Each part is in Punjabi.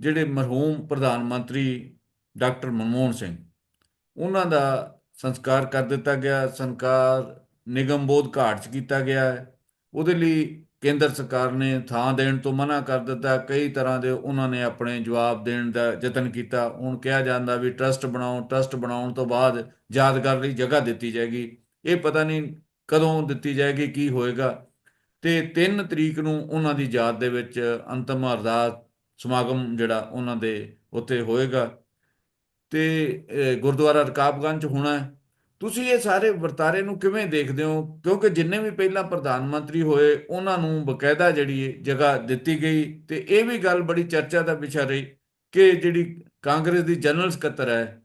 ਜਿਹੜੇ ਮਰਹੂਮ ਪ੍ਰਧਾਨ ਮੰਤਰੀ ਡਾਕਟਰ ਮਨਮੋਹਨ ਸਿੰਘ, ਉਹਨਾਂ ਦਾ ਸੰਸਕਾਰ ਕਰ ਦਿੱਤਾ ਗਿਆ, ਸੰਸਕਾਰ ਨਿਗਮ ਬੋਧ ਘਾਟ 'ਚ ਕੀਤਾ ਗਿਆ ਹੈ। ਉਹਦੇ ਲਈ ਕੇਂਦਰ ਸਰਕਾਰ ਨੇ ਥਾਂ ਦੇਣ ਤੋਂ ਮਨਾ ਕਰ ਦਿੱਤਾ। ਕਈ ਤਰ੍ਹਾਂ ਦੇ ਉਹਨਾਂ ਨੇ ਆਪਣੇ ਜਵਾਬ ਦੇਣ ਦਾ ਯਤਨ ਕੀਤਾ। ਹੁਣ ਕਿਹਾ ਜਾਂਦਾ ਵੀ ਟਰਸਟ ਬਣਾਓ, ਟਰਸਟ ਬਣਾਉਣ ਤੋਂ ਬਾਅਦ ਯਾਦਗਾਰ ਲਈ ਜਗ੍ਹਾ ਦਿੱਤੀ ਜਾਏਗੀ। ਇਹ ਪਤਾ ਨਹੀਂ ਕਦੋਂ ਦਿੱਤੀ ਜਾਏਗੀ, ਕੀ ਹੋਏਗਾ। ਤੇ 3 ਤਰੀਕ ਨੂੰ ਉਹਨਾਂ ਦੀ ਯਾਦ ਦੇ ਵਿੱਚ ਅੰਤਮ ਅਰਦਾਸ ਸਮਾਗਮ ਜਿਹੜਾ ਉਹਨਾਂ ਦੇ ਉੱਥੇ ਹੋਏਗਾ। ਤੇ ਗੁਰਦੁਆਰਾ ਰਕਾਬਗੰਜ ਹੋਣਾ ਹੈ। ਤੁਸੀਂ ਇਹ ਸਾਰੇ ਵਰਤਾਰੇ ਨੂੰ ਕਿਵੇਂ ਦੇਖਦੇ ਹੋ? ਕਿਉਂਕਿ ਜਿੰਨੇ ਵੀ ਪਹਿਲਾਂ ਪ੍ਰਧਾਨ ਮੰਤਰੀ ਹੋਏ, ਉਹਨਾਂ ਨੂੰ ਬਕਾਇਦਾ ਜਿਹੜੀ ਇਹ ਜਗ੍ਹਾ ਦਿੱਤੀ ਗਈ। ਤੇ ਇਹ ਵੀ ਗੱਲ ਬੜੀ ਚਰਚਾ ਦਾ ਵਿਸ਼ਾ ਰਹੀ ਕਿ ਜਿਹੜੀ ਕਾਂਗਰਸ ਦੀ ਜਨਰਲ ਸਕੱਤਰ ਹੈ,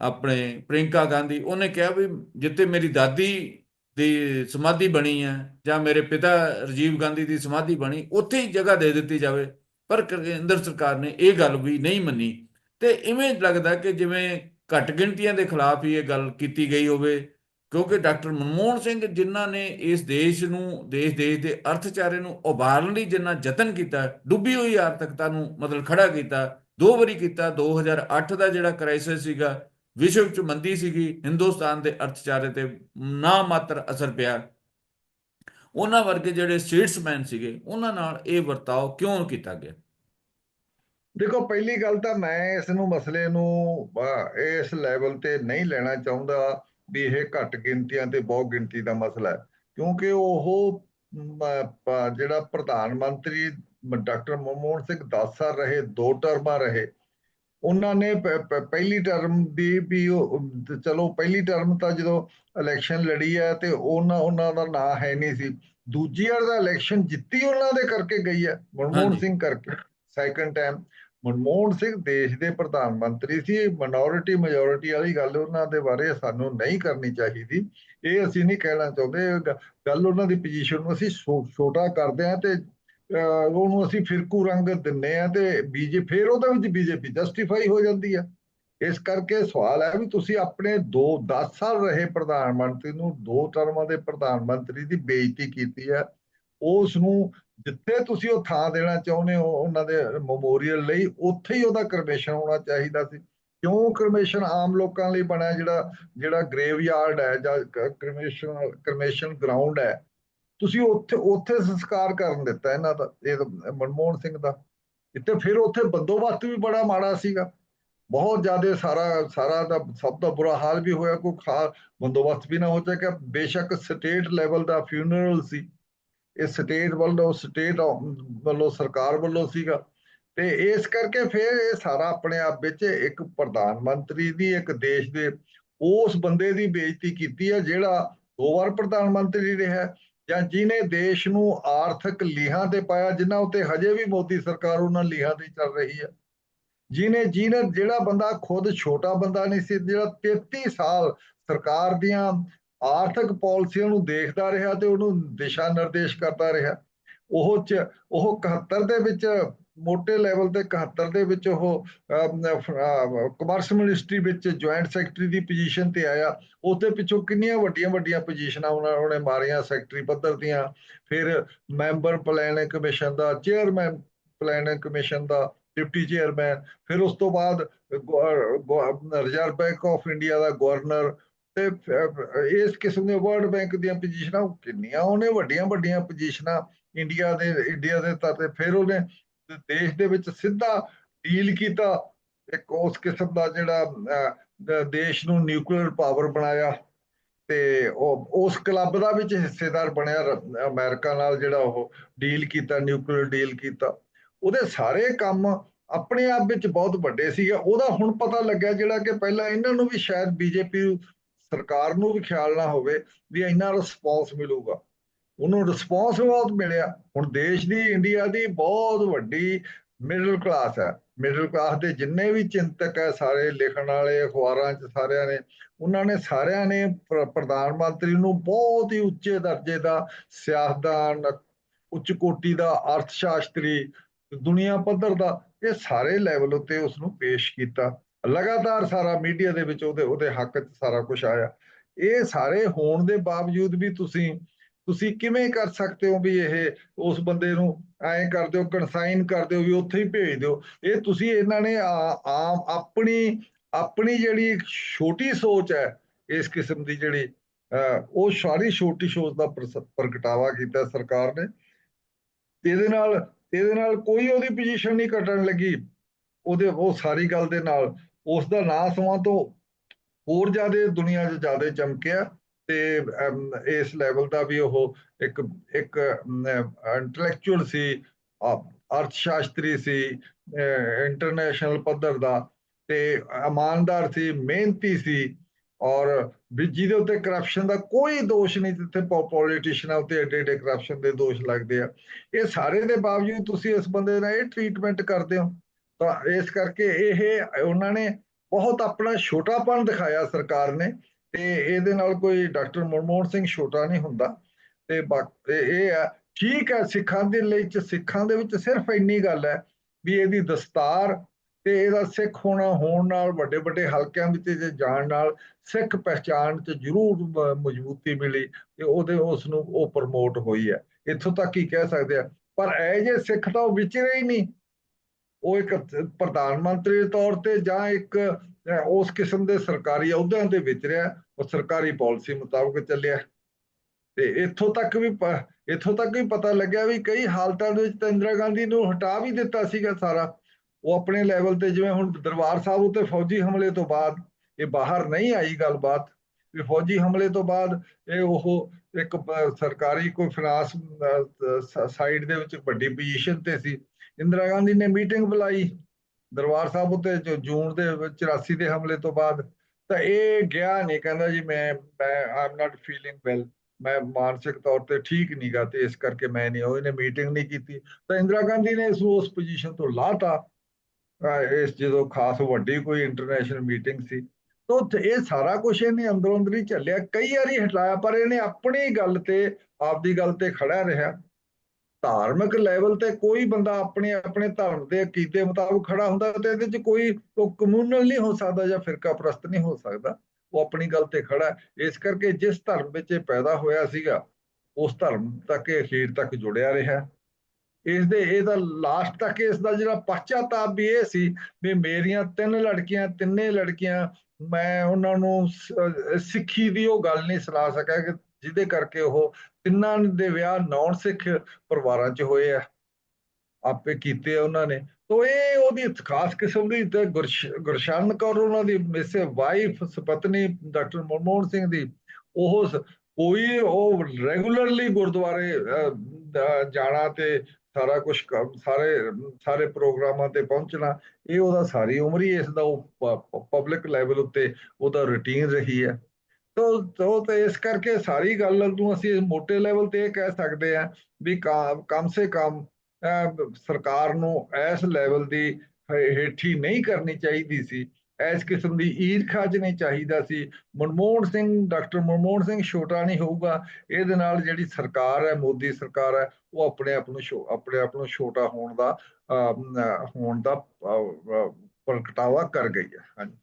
ਆਪਣੇ ਪ੍ਰਿੰਕਾ ਗਾਂਧੀ, ਉਹਨੇ ਕਿਹਾ ਵੀ ਜਿੱਥੇ ਮੇਰੀ ਦਾਦੀ ਦੀ ਸਮਾਧੀ ਬਣੀ ਹੈ ਜਾਂ ਮੇਰੇ ਪਿਤਾ ਰਾਜੀਵ ਗਾਂਧੀ ਦੀ ਸਮਾਧੀ ਬਣੀ, ਉੱਥੇ ਹੀ ਜਗ੍ਹਾ ਦੇ ਦਿੱਤੀ ਜਾਵੇ। ਪਰ ਕੇਂਦਰ ਸਰਕਾਰ ਨੇ ਇਹ ਗੱਲ ਵੀ ਨਹੀਂ ਮੰਨੀ। ਤੇ ਇਵੇਂ ਲੱਗਦਾ ਕਿ ਜਿਵੇਂ ਘੱਟ ਗਿਣਤੀਆਂ ਦੇ ਖਿਲਾਫ ਹੀ ਇਹ ਗੱਲ ਕੀਤੀ ਗਈ ਹੋਵੇ, ਕਿਉਂਕਿ ਡਾਕਟਰ ਮਨਮੋਹਨ ਸਿੰਘ ਜਿਨ੍ਹਾਂ ਨੇ ਇਸ ਦੇਸ਼ ਨੂੰ, ਦੇਸ਼ ਦੇਸ਼ ਦੇ ਅਰਥਚਾਰੇ ਨੂੰ ਉਭਾਰਨ ਲਈ ਜਿੰਨਾ ਯਤਨ ਕੀਤਾ, ਡੁੱਬੀ ਹੋਈ ਆਰਥਿਕਤਾ ਨੂੰ ਮਤਲਬ ਖੜਾ ਕੀਤਾ, ਦੋ ਵਾਰੀ ਕੀਤਾ 2008 ਦਾ ਜਿਹੜਾ ਕ੍ਰਾਈਸਿਸ ਸੀਗਾ, ਵਿਸ਼ਵ ਚ ਮੰਦੀ ਸੀਗੀ, ਹਿੰਦੁਸਤਾਨ ਦੇ ਅਰਥਚਾਰੇ ਤੇ ਨਾ ਮਾਤਰ ਅਸਰ ਪਿਆ। ਉਹਨਾਂ ਵਰਗੇ ਜਿਹੜੇ ਸਟੇਟਸਮੈਨ ਸੀਗੇ, ਉਹਨਾਂ ਨਾਲ ਇਹ ਵਰਤਾਓ ਕਿਉਂ ਕੀਤਾ ਗਿਆ? ਦੇਖੋ ਪਹਿਲੀ ਗੱਲ ਤਾਂ ਮੈਂ ਇਸ ਨੂੰ ਮਸਲੇ ਨੂੰ ਇਸ ਲੈਵਲ ਤੇ ਨਹੀਂ ਲੈਣਾ ਚਾਹੁੰਦਾ ਵੀ ਇਹ ਘੱਟ ਗਿਣਤੀਆਂ ਤੇ ਬਹੁਤ ਗਿਣਤੀ ਦਾ ਮਸਲਾ ਹੈ। ਕਿਉਂਕਿ ਉਹ ਜਿਹੜਾ ਪ੍ਰਧਾਨ ਮੰਤਰੀ ਡਾਕਟਰ ਮਨਮੋਹਨ ਸਿੰਘ 10 ਸਾਲ ਰਹੇ ਦੋ ਟਰਮਾਂ ਰਹੇ ਉਹਨਾਂ ਨੇ ਪਹਿਲੀ ਟਰਮ ਦੀ ਵੀ ਚਲੋ ਪਹਿਲੀ ਟਰਮ ਤਾਂ ਜਦੋਂ ਇਲੈਕਸ਼ਨ ਲੜੀ ਹੈ ਤੇ ਉਹਨਾਂ ਉਹਨਾਂ ਦਾ ਨਾਂ ਹੈ ਨਹੀਂ ਸੀ। ਦੂਜੀ ਵਾਰ ਦਾ ਇਲੈਕਸ਼ਨ ਜਿੱਤੀ ਉਹਨਾਂ ਦੇ ਕਰਕੇ ਗਈ ਹੈ ਮਨਮੋਹਨ। ਸਿੰਘ ਕਰਕੇ ਸੈਕੰਡ ਟਾਈਮ ਮਨਮੋਹਨ ਸਿੰਘ ਦੇਸ਼ ਦੇ ਪ੍ਰਧਾਨ ਮੰਤਰੀ ਸੀ ਮਿਨੋਰਿਟੀ ਮੈਜੋਰਿਟੀ ਵਾਲੀ ਗੱਲ ਉਹਨਾਂ ਦੇ ਬਾਰੇ ਸਾਨੂੰ ਨਹੀਂ ਕਰਨੀ ਚਾਹੀਦੀ। ਇਹ ਅਸੀਂ ਨਹੀਂ ਕਹਿਣਾ ਚਾਹੁੰਦੇ। ਗ- ਗੱਲ ਉਹਨਾਂ ਦੀ ਪੋਜੀਸ਼ਨ ਨੂੰ ਅਸੀਂ ਛੋਟਾ ਕਰਦੇ ਹਾਂ ਤੇ ਉਹਨੂੰ ਅਸੀਂ ਫਿਰਕੂ ਰੰਗ ਦਿੰਨੇ ਆ ਤੇ ਬੀਜੇ, ਫਿਰ ਉਹਦੇ ਵਿੱਚ ਬੀਜੇਪੀ ਜਸਟੀਫਾਈ ਹੋ ਜਾਂਦੀ ਆ। ਇਸ ਕਰਕੇ ਸਵਾਲ ਹੈ ਵੀ ਤੁਸੀਂ ਆਪਣੇ 2 10 ਸਾਲ ਰਹੇ ਪ੍ਰਧਾਨ ਮੰਤਰੀ ਨੂੰ, ਦੋ ਟਰਮਾਂ ਦੇ ਪ੍ਰਧਾਨ ਮੰਤਰੀ ਦੀ ਬੇਇੱਜ਼ਤੀ ਕੀਤੀ ਹੈ। ਉਸ ਨੂੰ ਜਿੱਥੇ ਤੁਸੀਂ ਉਹ ਥਾਂ ਦੇਣਾ ਚਾਹੁੰਦੇ ਹੋ, ਉਹਨਾਂ ਦੇ ਮੈਮੋਰੀਅਲ ਲਈ, ਉੱਥੇ ਹੀ ਉਹਦਾ ਕਰਮੇਸ਼ਨ ਹੋਣਾ ਚਾਹੀਦਾ ਸੀ। ਕਿਉਂ ਕਰਮੇਸ਼ਨ ਆਮ ਲੋਕਾਂ ਲਈ ਬਣਿਆ ਜਿਹੜਾ ਜਿਹੜਾ ਗ੍ਰੇਵਯਾਰਡ ਹੈ ਜਾਂ ਕਰਮੇਸ਼ਨ ਕਰਮੇਸ਼ਨ ਗਰਾਊਂਡ ਹੈ? ਤੁਸੀਂ ਉੱਥੇ ਉੱਥੇ ਸੰਸਕਾਰ ਕਰਨ ਦਿੱਤਾ ਇਹਨਾਂ ਦਾ, ਇਹ ਮਨਮੋਹਨ ਸਿੰਘ ਦਾ। ਇੱਥੇ ਫਿਰ ਉੱਥੇ ਬੰਦੋਬਸਤ ਵੀ ਬੜਾ ਮਾੜਾ ਸੀਗਾ। ਬਹੁਤ ਜ਼ਿਆਦਾ ਸਾਰਾ ਸਾਰਾ ਦਾ, ਸਭ ਦਾ ਬੁਰਾ ਹਾਲ ਵੀ ਹੋਇਆ। ਕੋਈ ਖਾ ਬੰਦੋਬਸਤ ਵੀ ਨਾ ਹੋ ਸਕਿਆ। ਬੇਸ਼ੱਕ ਸਟੇਟ ਲੈਵਲ ਦਾ ਫਿਊਨਰਲ ਸੀ। ਇਹ ਸਟੇਟ ਵੱਲੋਂ ਸਟੇਟ ਵੱਲੋਂ, ਸਰਕਾਰ ਵੱਲੋਂ ਸੀਗਾ। ਤੇ ਇਸ ਕਰਕੇ ਫਿਰ ਇਹ ਸਾਰਾ ਆਪਣੇ ਆਪ ਵਿੱਚ ਇੱਕ ਪ੍ਰਧਾਨ ਮੰਤਰੀ ਦੀ, ਇੱਕ ਦੇਸ਼ ਦੇ ਉਸ ਬੰਦੇ ਦੀ ਬੇਇੱਜ਼ਤੀ ਕੀਤੀ ਹੈ, ਜਿਹੜਾ ਦੋ ਵਾਰ ਪ੍ਰਧਾਨ ਮੰਤਰੀ ਰਿਹਾ ਜਾਂ ਜਿਹਨੇ ਦੇਸ਼ ਨੂੰ ਆਰਥਿਕ ਲੀਹਾਂ ਤੇ ਪਾਇਆ, ਜਿਨ੍ਹਾਂ ਉੱਤੇ ਹਜੇ ਵੀ ਮੋਦੀ ਸਰਕਾਰ ਉਹਨਾਂ ਲੀਹਾਂ ਤੇ ਚੱਲ ਰਹੀ ਹੈ। ਜਿਹਨੇ ਜਿਹਨੇ, ਜਿਹੜਾ ਬੰਦਾ ਖੁਦ ਛੋਟਾ ਬੰਦਾ ਨਹੀਂ ਸੀ, ਜਿਹੜਾ 33 ਸਾਲ ਸਰਕਾਰ ਦੀਆਂ ਆਰਥਿਕ ਪਾਲਿਸੀਆਂ ਨੂੰ ਦੇਖਦਾ ਰਿਹਾ ਤੇ ਉਹਨੂੰ ਦਿਸ਼ਾ ਨਿਰਦੇਸ਼ ਕਰਦਾ ਰਿਹਾ। ਉਹ ਚ, ਉਹ 71 ਦੇ ਵਿੱਚ ਮੋਟੇ ਲੈਵਲ ਤੇ 71 ਦੇ ਵਿੱਚ ਉਹ ਕਮਰਸ ਮਿਨਿਸਟਰੀ ਵਿੱਚ ਜੁਆਇੰਟ ਸੈਕਟਰੀ ਦੀ ਪੋਜੀਸ਼ਨ ਤੇ ਆਇਆ। ਉਹਦੇ ਪਿੱਛੋਂ ਕਿੰਨੀਆਂ ਵੱਡੀਆਂ ਵੱਡੀਆਂ ਪੋਜੀਸ਼ਨਾਂ ਉਹਨਾਂ, ਉਹਨੇ ਮਾਰੀਆਂ ਸੈਕਟਰੀ ਪੱਧਰ ਦੀਆਂ। ਫਿਰ ਮੈਂਬਰ ਪਲੈਨਿੰਗ ਕਮਿਸ਼ਨ ਦਾ ਚੇਅਰਮੈਨ ਪਲੈਨਿੰਗ ਕਮਿਸ਼ਨ ਦਾ ਡਿਪਟੀ ਚੇਅਰਮੈਨ ਫਿਰ ਉਸ ਤੋਂ ਬਾਅਦ ਰਿਜ਼ਰਵ ਬੈਂਕ ਆਫ ਇੰਡੀਆ ਦਾ ਗਵਰਨਰ ਤੇ ਇਸ ਕਿਸਮ ਦੇ ਵਰਲਡ ਬੈਂਕ ਦੀਆਂ ਪੋਜੀਸ਼ਨਾਂ ਕਿੰਨੀਆਂ, ਉਹਨੇ ਵੱਡੀਆਂ ਵੱਡੀਆਂ ਪੋਜੀਸ਼ਨਾਂ ਇੰਡੀਆ ਦੇ ਇੰਡੀਆ ਦੇ ਤੇ ਫਿਰ ਉਹਨੇ ਦੇਸ਼ ਦੇ ਵਿੱਚ ਸਿੱਧਾ ਡੀਲ ਕੀਤਾ ਇੱਕ ਉਸ ਕਿਸਮ ਦਾ ਜਿਹੜਾ ਦੇਸ਼ ਨੂੰ ਨਿਊਕਲੀਅਰ ਪਾਵਰ ਬਣਾਇਆ ਤੇ ਉਹ, ਉਸ ਕਲੱਬ ਦਾ ਵਿੱਚ ਹਿੱਸੇਦਾਰ ਬਣਿਆ ਰ- ਅਮਰੀਕਾ ਨਾਲ ਜਿਹੜਾ ਉਹ ਡੀਲ ਕੀਤਾ ਨਿਊਕਲੀਅਰ ਡੀਲ ਕੀਤਾ। ਉਹਦੇ ਸਾਰੇ ਕੰਮ ਆਪਣੇ ਆਪ ਵਿੱਚ ਬਹੁਤ ਵੱਡੇ ਸੀਗੇ। ਉਹਦਾ ਹੁਣ ਪਤਾ ਲੱਗਿਆ ਜਿਹੜਾ ਕਿ ਪਹਿਲਾਂ ਇਹਨਾਂ ਨੂੰ ਵੀ ਸ਼ਾਇਦ ਬੀਜੇਪੀ ਸਰਕਾਰ ਨੂੰ ਵੀ ਖਿਆਲ ਨਾ ਹੋਵੇ ਵੀ ਇੰਨਾ ਰਿਸਪੌਂਸ ਮਿਲੂਗਾ। ਉਹਨੂੰ ਰਿਸਪੌਂਸ ਬਹੁਤ ਮਿਲਿਆ। ਹੁਣ ਦੇਸ਼ ਦੀ, ਇੰਡੀਆ ਦੀ ਬਹੁਤ ਵੱਡੀ ਮਿਡਲ ਕਲਾਸ ਹੈ। ਮਿਡਲ ਕਲਾਸ ਦੇ ਜਿੰਨੇ ਵੀ ਚਿੰਤਕ ਹੈ, ਸਾਰੇ ਲਿਖਣ ਵਾਲੇ, ਅਖਬਾਰਾਂ 'ਚ ਸਾਰਿਆਂ ਨੇ, ਉਹਨਾਂ ਨੇ ਸਾਰਿਆਂ ਨੇ ਪ੍ਰਧਾਨ ਮੰਤਰੀ ਨੂੰ ਬਹੁਤ ਹੀ ਉੱਚੇ ਦਰਜੇ ਦਾ ਸਿਆਸਤਦਾਨ, ਉੱਚ ਕੋਟੀ ਦਾ, ਅਰਥ ਸ਼ਾਸਤਰੀ, ਦੁਨੀਆ ਪੱਧਰ ਦਾ, ਇਹ ਸਾਰੇ ਲੈਵਲ ਉੱਤੇ ਉਸ ਨੂੰ ਪੇਸ਼ ਕੀਤਾ। ਲਗਾਤਾਰ ਸਾਰਾ ਮੀਡੀਆ ਦੇ ਵਿੱਚ ਉਹਦੇ ਉਹਦੇ ਹੱਕ 'ਚ ਸਾਰਾ ਕੁਝ ਆਇਆ। ਇਹ ਸਾਰੇ ਹੋਣ ਦੇ ਬਾਵਜੂਦ ਵੀ ਤੁਸੀਂ ਤੁਸੀਂ ਕਿਵੇਂ ਕਰ ਸਕਦੇ ਹੋ ਵੀ ਇਹ ਉਸ ਬੰਦੇ ਨੂੰ ਐਂ ਕਰ ਦਿਓ ਕਨਸਾਈਨ ਕਰ ਦਿਓ ਵੀ ਉੱਥੇ ਹੀ ਭੇਜ ਦਿਓ? ਇਹ ਤੁਸੀਂ ਇਹਨਾਂ ਨੇ ਆਮ ਆਪਣੀ ਆਪਣੀ ਜਿਹੜੀ ਛੋਟੀ ਸੋਚ ਹੈ ਇਸ ਕਿਸਮ ਦੀ ਜਿਹੜੀ ਅਹ, ਉਹ ਸਾਰੀ ਛੋਟੀ ਸੋਚ ਦਾ ਪ੍ਰਸ- ਪ੍ਰਗਟਾਵਾ ਕੀਤਾ ਸਰਕਾਰ ਨੇ। ਇਹਦੇ ਨਾਲ ਇਹਦੇ ਨਾਲ ਕੋਈ ਉਹਦੀ ਪੋਜੀਸ਼ਨ ਨਹੀਂ ਘਟਣ ਲੱਗੀ। ਉਹਦੇ ਉਹ ਸਾਰੀ ਗੱਲ ਦੇ ਨਾਲ ਉਸ ਦਾ ਨਾਂ ਸਮਾਂ ਤੋਂ ਹੋਰ ਜ਼ਿਆਦਾ ਦੁਨੀਆ 'ਚ ਜ਼ਿਆਦਾ ਚਮਕਿਆ ਤੇ ਇਸ ਲੈਵਲ ਦਾ ਵੀ ਉਹ ਇੱਕ ਇੱਕ ਇੰਟੈਲੈਕਚੁਅਲ ਸੀ ਅ- ਅਰਥ ਸ਼ਾਸਤਰੀ ਸੀ ਇੰਟਰਨੈਸ਼ਨਲ ਪੱਧਰ ਦਾ ਤੇ ਇਮਾਨਦਾਰ ਸੀ, ਮਿਹਨਤੀ ਸੀ ਔਰ ਵੀ ਜਿਹਦੇ ਉੱਤੇ ਕਰਪਸ਼ਨ ਦਾ ਕੋਈ ਦੋਸ਼ ਨਹੀਂ, ਜਿੱਥੇ ਪੋਲੀਟੀਸ਼ੀਅਨਾਂ ਉੱਤੇ ਐਡੇ ਐਡੇ ਕਰਪਸ਼ਨ ਦੇ ਦੋਸ਼ ਲੱਗਦੇ ਆ। ਇਹ ਸਾਰੇ ਦੇ ਬਾਵਜੂਦ ਤੁਸੀਂ ਇਸ ਬੰਦੇ ਨਾਲ ਇਹ ਟ੍ਰੀਟਮੈਂਟ ਕਰਦੇ ਹੋ। ਤਾਂ ਇਸ ਕਰਕੇ ਇਹ ਉਹਨਾਂ ਨੇ ਬਹੁਤ ਆਪਣਾ ਛੋਟਾਪਣ ਦਿਖਾਇਆ ਸਰਕਾਰ ਨੇ ਤੇ ਇਹਦੇ ਨਾਲ ਕੋਈ ਡਾਕਟਰ ਮਨਮੋਹਨ ਸਿੰਘ ਛੋਟਾ ਨਹੀਂ ਹੁੰਦਾ। ਤੇ ਬਾਕ- ਇਹ ਇਹ ਹੈ ਠੀਕ ਹੈ ਸਿੱਖਾਂ ਦੇ ਲਈ ਚ, ਸਿੱਖਾਂ ਦੇ ਵਿੱਚ ਸਿਰਫ ਇੰਨੀ ਗੱਲ ਹੈ ਵੀ ਇਹਦੀ ਦਸਤਾਰ ਤੇ ਇਹਦਾ ਸਿੱਖ ਹੋਣਾ, ਹੋਣ ਨਾਲ ਵੱਡੇ ਵੱਡੇ ਹਲਕਿਆਂ ਵਿੱਚ ਜੇ ਜਾਣ ਨਾਲ ਸਿੱਖ ਪਹਿਚਾਣ 'ਚ ਜ਼ਰੂਰ ਮਜ਼ਬੂਤੀ ਮਿਲੀ ਤੇ ਉਹਦੇ ਉਸ ਨੂੰ ਉਹ ਪ੍ਰਮੋਟ ਹੋਈ ਹੈ। ਇੱਥੋਂ ਤੱਕ ਹੀ ਕਹਿ ਸਕਦੇ ਆ। ਪਰ ਇਹ ਜੇ ਸਿੱਖ ਤਾਂ ਉਹ ਵਿਚਰੇ ਹੀ ਨਹੀਂ। ਉਹ ਇੱਕ ਪ੍ਰਧਾਨ ਮੰਤਰੀ ਦੇ ਤੌਰ ਤੇ ਜਾਂ ਇੱਕ ਉਸ ਕਿਸਮ ਦੇ ਸਰਕਾਰੀ ਅਹੁਦਿਆਂ ਤੇ ਵਿੱਚ ਰਿਹਾ, ਉਹ ਸਰਕਾਰੀ ਪਾਲਿਸੀ ਮੁਤਾਬਕ ਚੱਲਿਆ। ਤੇ ਇੱਥੋਂ ਤੱਕ ਵੀ ਇੱਥੋਂ ਤੱਕ ਵੀ ਪਤਾ ਲੱਗਿਆ ਵੀ ਕਈ ਹਾਲਤਾਂ ਦੇ ਵਿੱਚ ਤਾਂ ਇੰਦਰਾ ਗਾਂਧੀ ਨੂੰ ਹਟਾ ਵੀ ਦਿੱਤਾ ਸੀਗਾ ਸਾਰਾ। ਉਹ ਆਪਣੇ ਲੈਵਲ ਤੇ ਜਿਵੇਂ ਹੁਣ ਦਰਬਾਰ ਸਾਹਿਬ ਉੱਤੇ ਫੌਜੀ ਹਮਲੇ ਤੋਂ ਬਾਅਦ ਇਹ ਬਾਹਰ ਨਹੀਂ ਆਈ ਗੱਲਬਾਤ, ਵੀ ਫੌਜੀ ਹਮਲੇ ਤੋਂ ਬਾਅਦ ਇਹ ਉਹ ਇੱਕ ਸਰਕਾਰੀ ਕੋਈ ਫਾਈਨਾਂਸ ਸਾਈਡ ਦੇ ਵਿੱਚ ਵੱਡੀ ਪੋਜੀਸ਼ਨ ਤੇ ਸੀ। ਇੰਦਰਾ ਗਾਂਧੀ ਨੇ ਮੀਟਿੰਗ ਬੁਲਾਈ, ਦਰਬਾਰ ਸਾਹਿਬ ਉੱਤੇ ਜੋ ਜੂਨ ਦੇ 84 ਦੇ ਹਮਲੇ ਤੋਂ ਬਾਅਦ, ਤਾਂ ਇਹ ਗਿਆ ਨਹੀਂ, ਕਹਿੰਦਾ ਜੀ ਮੈਂ ਮੈਂ ਆਮ ਨਾਟ ਫੀਲਿੰਗ ਵੈਲ ਮੈਂ ਮਾਨਸਿਕ ਤੌਰ ਤੇ ਠੀਕ ਨਹੀਂਗਾ ਤੇ ਇਸ ਕਰਕੇ ਮੈਂ ਨਹੀਂ ਉਹਨੇ ਮੀਟਿੰਗ ਨਹੀਂ ਕੀਤੀ, ਤਾਂ ਇੰਦਰਾ ਗਾਂਧੀ ਨੇ ਇਸ ਨੂੰ ਉਸ ਪੋਜੀਸ਼ਨ ਤੋਂ ਲਾਤਾ, ਅਹ ਇਸ ਜਦੋਂ ਖਾਸ ਵੱਡੀ ਕੋਈ ਇੰਟਰਨੈਸ਼ਨਲ ਮੀਟਿੰਗ ਸੀ, ਤਾਂ ਉੱਥੇ ਇਹ ਸਾਰਾ ਕੁਝ ਇਹਨੇ ਅੰਦਰੋਂ ਅੰਦਰ ਹੀ ਝੱਲਿਆ, ਕਈ ਵਾਰੀ ਹਟਾਇਆ, ਪਰ ਇਹਨੇ ਆਪਣੀ ਗੱਲ ਤੇ, ਆਪਦੀ ਗੱਲ ਤੇ ਖੜਾ ਰਿਹਾ ਧਾਰਮਿਕ ਲੈਵਲ ਤੇ ਕੋਈ ਬੰਦਾ ਆਪਣੇ ਆਪਣੇ ਧਰਮ ਦੇ ਅਕੀਦੇ ਮੁਤਾਬਕ ਖੜਾ ਹੁੰਦਾ ਤੇ ਇਹਦੇ 'ਚ ਕੋਈ ਉਹ ਕਮਿਊਨਲ ਨਹੀਂ ਹੋ ਸਕਦਾ ਜਾਂ ਫਿਰਕਾ ਪ੍ਰਸਤ ਨਹੀਂ ਹੋ ਸਕਦਾ। ਉਹ ਆਪਣੀ ਗੱਲ ਤੇ ਖੜਾ ਇਸ ਕਰਕੇ ਜਿਸ ਧਰਮ ਵਿੱਚ ਇਹ ਪੈਦਾ ਹੋਇਆ ਸੀਗਾ, ਉਸ ਧਰਮ ਤੱਕ ਇਹ ਅਖੀਰ ਤੱਕ ਜੁੜਿਆ ਰਿਹਾ। ਇਸ ਦੇ ਇਹਦਾ ਲਾਸਟ ਤੱਕ ਇਸ ਦਾ ਜਿਹੜਾ ਪਛਤਾਪ ਵੀ ਇਹ ਸੀ ਵੀ ਮੇਰੀਆਂ ਤਿੰਨ ਲੜਕੀਆਂ, ਤਿੰਨੇ ਲੜਕੀਆਂ, ਮੈਂ ਉਹਨਾਂ ਨੂੰ ਸਿੱਖੀ ਦੀ ਉਹ ਗੱਲ ਨਹੀਂ ਸੁਣਾ ਸਕਿਆ ਕਿ ਜਿਹਦੇ ਕਰਕੇ ਉਹ ਤਿੰਨਾਂ ਦੇ ਵਿਆਹ ਨੌਨ ਸਿੱਖ ਪਰਿਵਾਰਾਂ 'ਚ ਹੋਏ ਆ। ਆਪੇ ਕੀਤੇ ਆ ਉਹਨਾਂ ਨੇ। ਤੋ ਇਹ ਉਹਦੀ ਖਾਸ ਕਿਸਮ ਦੀ ਤੇ ਗੁਰਸ਼ਰਨ ਕੌਰ ਉਹਨਾਂ ਦੀ ਮਿਸੇ ਵਾਈਫ ਸੁਪਤਨੀ ਡਾਕਟਰ ਮਨਮੋਹਨ ਸਿੰਘ ਦੀ ਉਹ ਕੋਈ ਉਹ ਰੈਗੂਲਰਲੀ ਗੁਰਦੁਆਰੇ ਅਹ, ਜਾਣਾ ਤੇ ਸਾਰਾ ਕੁਝ ਸਾਰੇ ਸਾਰੇ ਪ੍ਰੋਗਰਾਮਾਂ ਤੇ ਪਹੁੰਚਣਾ ਇਹ ਉਹਦਾ ਸਾਰੀ ਉਮਰ ਹੀ ਇਸ ਦਾ ਉਹ ਪਬਲਿਕ ਲੈਵਲ ਉੱਤੇ ਉਹਦਾ ਰੁਟੀਨ ਰਹੀ ਹੈ। ਤੋ ਤੋ ਤੇ ਇਸ ਕਰਕੇ ਸਾਰੀ ਗੱਲ ਨੂੰ ਅਸੀਂ ਮੋਟੇ ਲੈਵਲ ਤੇ ਇਹ ਕਹਿ ਸਕਦੇ ਹਾਂ ਵੀ ਕਾ- ਕਮ ਸੇ ਕਮ ਸਰਕਾਰ ਨੂੰ ਇਸ ਲੈਵਲ ਦੀ ਹੇਠੀ ਨਹੀਂ ਕਰਨੀ ਚਾਹੀਦੀ ਸੀ। ਇਸ ਕਿਸਮ ਦੀ ਈਰਖਾ 'ਚ ਨਹੀਂ ਚਾਹੀਦਾ ਸੀ। ਮਨਮੋਹਨ ਸਿੰਘ, ਡਾਕਟਰ ਮਨਮੋਹਨ ਸਿੰਘ ਛੋਟਾ ਨਹੀਂ ਹੋਊਗਾ। ਇਹਦੇ ਨਾਲ ਜਿਹੜੀ ਸਰਕਾਰ ਹੈ, ਮੋਦੀ ਸਰਕਾਰ ਹੈ, ਉਹ ਆਪਣੇ ਆਪ ਨੂੰ ਛੋ- ਆਪਣੇ ਆਪ ਨੂੰ ਛੋਟਾ ਹੋਣ ਦਾ ਹੋਣ ਦਾ ਪ੍ਰਗਟਾਵਾ ਕਰ ਗਈ ਹੈ। ਹਾਂਜੀ।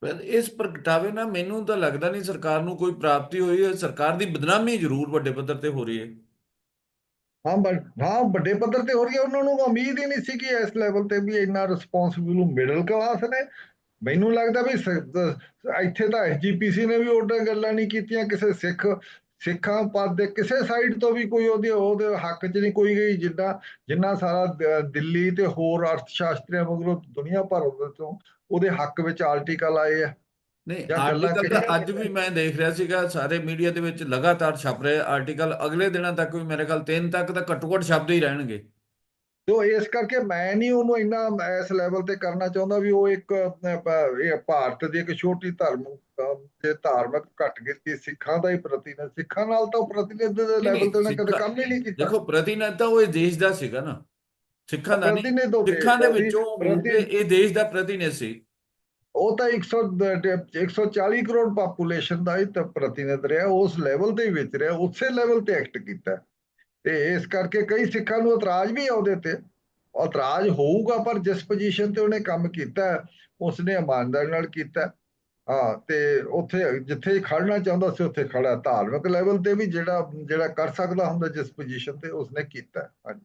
ਪਰ ਇਸ ਪ੍ਰਗਟਾਵੇ ਨਾਲ ਮੈਨੂੰ ਤਾਂ ਲੱਗਦਾ ਨਹੀਂ ਸਰਕਾਰ ਨੂੰ ਕੋਈ ਪ੍ਰਾਪਤੀ ਹੋਈ ਹੈ ਸਰਕਾਰ ਦੀ ਬਦਨਾਮੀ ਜ਼ਰੂਰ ਵੱਡੇ ਪੱਧਰ ਤੇ ਹੋ ਰਹੀ ਹੈ। ਹਾਂ, ਬਟ ਹਾਂ, ਵੱਡੇ ਪੱਧਰ ਤੇ ਹੋ ਰਹੀ ਹੈ। ਉਹਨਾਂ ਨੂੰ ਉਮੀਦ ਹੀ ਨਹੀਂ ਸੀ ਕਿ ਇਸ ਲੈਵਲ ਤੇ ਵੀ ਇੰਨਾ ਰਿਸਪੌਂਸਿਬਲ ਮਿਡਲ ਕਲਾਸ ਨੇ। ਮੈਨੂੰ ਲੱਗਦਾ ਵੀ ਸ- ਦ- ਇੱਥੇ ਤਾਂ ਐਸਜੀਪੀਸੀ ਨੇ ਵੀ ਉਹਨਾਂ ਗੱਲਾਂ ਨਹੀਂ ਕੀਤੀਆਂ। ਕਿਸੇ ਸਿੱਖ ਸਿੱਖਾਂ ਪਦ ਦੇ ਕਿਸੇ ਸਾਈਡ ਤੋਂ ਵੀ ਕੋਈ ਉਹਦੇ ਉਹਦੇ ਹੱਕ 'ਚ ਨਹੀਂ ਕੋਈ ਗਈ ਜਿੱਦਾਂ ਜਿੰਨਾ ਸਾਰਾ ਦਿੱਲੀ ਤੇ ਹੋਰ ਅਰਥ ਸ਼ਾਸਤਰੀਆਂ ਮਗਰੋਂ ਦੁਨੀਆ ਭਰ ਦੇ ਤੋਂ ਉਹਦੇ ਹੱਕ ਵਿੱਚ ਆਰਟੀਕਲ ਆਏ ਆ। ਨਹੀਂ ਆਰਟੀਕਲ ਤਾਂ ਅੱਜ ਵੀ ਮੈਂ ਦੇਖ ਰਿਹਾ ਸੀਗਾ ਸਾਰੇ ਮੀਡੀਆ ਦੇ ਵਿੱਚ ਲਗਾਤਾਰ ਛਪ ਰਹੇ ਆਰਟੀਕਲ ਅਗਲੇ ਦਿਨਾਂ ਤੱਕ ਵੀ ਮੇਰੇ ਖਿਆਲ ਤਿੰਨ ਤੱਕ ਤਾਂ ਘੱਟੋ ਘੱਟ ਛਪਦੇ ਹੀ ਰਹਿਣਗੇ। ਤੋ ਇਸ ਕਰਕੇ ਮੈਂ ਨਹੀਂ ਉਹਨੂੰ ਇੰਨਾ ਇਸ ਲੈਵਲ ਤੇ ਕਰਨਾ ਚਾਹੁੰਦਾ ਵੀ ਉਹ ਇੱਕ ਭਾਰਤ ਦੀ ਇੱਕ ਛੋਟੀ ਧਰਮ ਤੇ ਧਾਰਮਿਕ ਘੱਟ ਗਿਣਤੀ ਸਿੱਖਾਂ ਦਾ ਹੀ ਪ੍ਰਤੀਨਿਧ ਸਿੱਖਾਂ ਨਾਲ ਤਾਂ ਪ੍ਰਤੀਨਿਧ ਦੇ ਲੈਵਲ ਤੇ ਉਹਨੇ ਕਦੇ ਕੰਮ ਹੀ ਨਹੀਂ ਕੀਤਾ। ਦੇਖੋ ਪ੍ਰਤੀਨਿਧ ਤਾਂ ਉਹ ਦੇਸ਼ ਦਾ ਸੀਗਾ ਨਾ। ਸਿੱਖਾਂ ਦਾ ਨਹੀਂ ਸਿੱਖਾਂ ਦੇ ਸੀ, ਵਿੱਚੋਂ ਇਹ ਦੇਸ਼ ਦਾ ਪ੍ਰਤੀਨਿਧ ਸੀ। ਉਹ ਤਾਂ 100 ਦ- 140 ਕਰੋੜ ਪਾਪੂਲੇਸ਼ਨ ਦਾ ਹੀ ਤਾਂ ਪ੍ਰਤੀਨਿਧ ਰਿਹਾ ਉਸ ਲੈਵਲ ਦੇ ਵਿੱਚ ਰਿਹਾ ਉਸੇ ਲੈਵਲ ਤੇ ਐਕਟ ਕੀਤਾ। ਤੇ ਇਸ ਕਰਕੇ ਕਈ ਸਿੱਖਾਂ ਨੂੰ ਇਤਰਾਜ਼ ਵੀ ਆ ਉਹਦੇ ਤੇ ਇਤਰਾਜ਼ ਹੋਊਗਾ, ਪਰ ਜਿਸ ਪੋਜੀਸ਼ਨ ਤੇ ਉਹਨੇ ਕੰਮ ਕੀਤਾ, ਉਸਨੇ ਇਮਾਨਦਾਰੀ ਨਾਲ ਕੀਤਾ। ਹਾਂ, ਤੇ ਉੱਥੇ ਜਿੱਥੇ ਖੜਨਾ ਚਾਹੁੰਦਾ ਸੀ, ਉੱਥੇ ਖੜਾ ਧਾਰਮਿਕ ਲੈਵਲ ਤੇ ਵੀ ਜਿਹੜਾ ਜਿਹੜਾ ਕਰ ਸਕਦਾ ਹੁੰਦਾ ਜਿਸ ਪੋਜੀਸ਼ਨ ਤੇ ਉਸਨੇ ਕੀਤਾ। ਹਾਂਜੀ।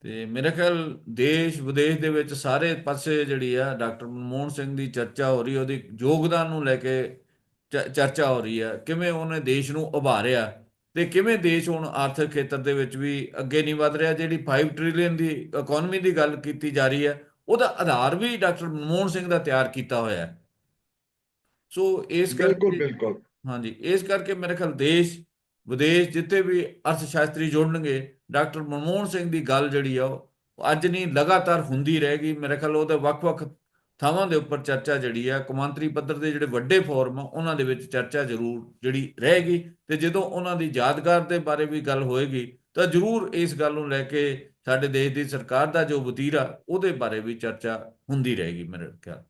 ਤੇ ਮੇਰੇ ਖਿਆਲ ਦੇਸ਼ ਵਿਦੇਸ਼ ਦੇ ਵਿੱਚ ਸਾਰੇ ਪਾਸੇ ਜਿਹੜੀ ਆ, ਡਾਕਟਰ ਮਨਮੋਹਨ ਸਿੰਘ ਦੀ ਚਰਚਾ ਹੋ ਰਹੀ, ਉਹਦੀ ਯੋਗਦਾਨ ਨੂੰ ਲੈ ਕੇ ਚ- ਚਰਚਾ ਹੋ ਰਹੀ ਹੈ ਕਿਵੇਂ ਉਹਨੇ ਦੇਸ਼ ਨੂੰ ਉਭਾਰਿਆ? ਤੇ ਕਿਵੇਂ ਦੇਸ਼ ਹੁਣ ਆਰਥਿਕ ਖੇਤਰ ਦੇ ਵਿੱਚ ਵੀ ਅੱਗੇ ਨਹੀਂ ਵਧ ਰਿਹਾ ਜਿਹੜੀ 5 ਟ੍ਰਿਲੀਅਨ ਦੀ ਇਕਨੋਮੀ ਦੀ ਗੱਲ ਕੀਤੀ ਜਾ ਰਹੀ ਹੈ ਉਹਦਾ ਆਧਾਰ ਵੀ ਡਾਕਟਰ ਮਨਮੋਹਨ ਸਿੰਘ ਦਾ ਤਿਆਰ ਕੀਤਾ ਹੋਇਆ ਹੈ। ਸੋ ਇਸ ਬਿਲਕੁਲ ਕਰਕੇ ਬਿਲਕੁਲ। ਹਾਂਜੀ ਇਸ ਕਰਕੇ ਮੇਰੇ ਖਿਆਲ ਦੇਸ਼ ਵਿਦੇਸ਼ ਜਿੱਥੇ ਵੀ ਅਰਥ ਸ਼ਾਸਤਰੀ ਜੁੜਨਗੇ ਡਾਕਟਰ ਮਨਮੋਹਨ ਸਿੰਘ ਦੀ ਗੱਲ ਜਿਹੜੀ ਆ ਉਹ ਅੱਜ ਨਹੀਂ ਲਗਾਤਾਰ ਹੁੰਦੀ ਰਹੇਗੀ। ਮੇਰੇ ਖਿਆਲ ਉਹਦੇ ਵੱਖ-ਵੱਖ ਥਾਵਾਂ ਦੇ ਉੱਪਰ ਚਰਚਾ ਜਿਹੜੀ ਆ, ਕੌਮਾਂਤਰੀ ਪੱਧਰ ਦੇ ਜਿਹੜੇ ਵੱਡੇ ਫੋਰਮ ਆ, ਉਹਨਾਂ ਦੇ ਵਿੱਚ ਚਰਚਾ ਜ਼ਰੂਰ ਜਿਹੜੀ ਰਹੇਗੀ ਤੇ ਜਦੋਂ ਉਹਨਾਂ ਦੀ ਯਾਦਗਾਰ ਦੇ ਬਾਰੇ ਵੀ ਗੱਲ ਹੋਏਗੀ, ਤਾਂ ਜ਼ਰੂਰ ਇਸ ਗੱਲ ਨੂੰ ਲੈ ਕੇ ਸਾਡੇ ਦੇਸ਼ ਦੀ ਸਰਕਾਰ ਦਾ ਜੋ ਵਤੀਰਾ, ਉਹਦੇ ਬਾਰੇ ਵੀ ਚਰਚਾ ਹੁੰਦੀ ਰਹੇਗੀ ਮੇਰੇ ਖਿਆਲ